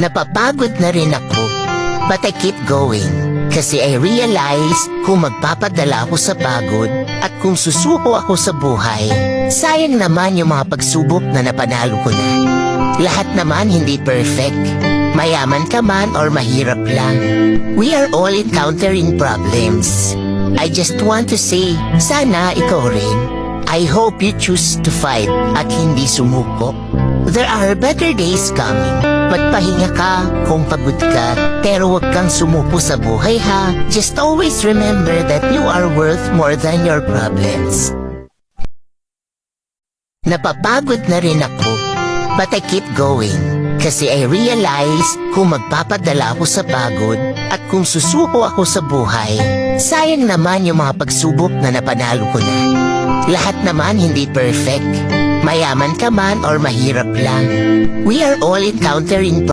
Napapagod na rin ako. But I keep going. Kasi I realize kung magpapadala ako sa pagod at kung susuko ako sa buhay, sayang naman yung mga pagsubok na napanalo ko na. Lahat naman hindi perfect. Mayaman ka man or mahirap lang. We are all encountering problems. I just want to say, sana ikaw rin. I hope you choose to fight at hindi sumuko. There are better days coming. Magpahinga ka kung pagod ka, pero huwag kang sumuko sa buhay ha. Just always remember that you are worth more than your problems. Napapagod na rin ako, but I keep going. Kasi I realize kung magpapadala ako sa pagod at kung susuko ako sa buhay, sayang naman yung mga pagsubok na napanalo ko na. Lahat naman hindi perfect. Mayaman ka man or mahirap lang. We are all encountering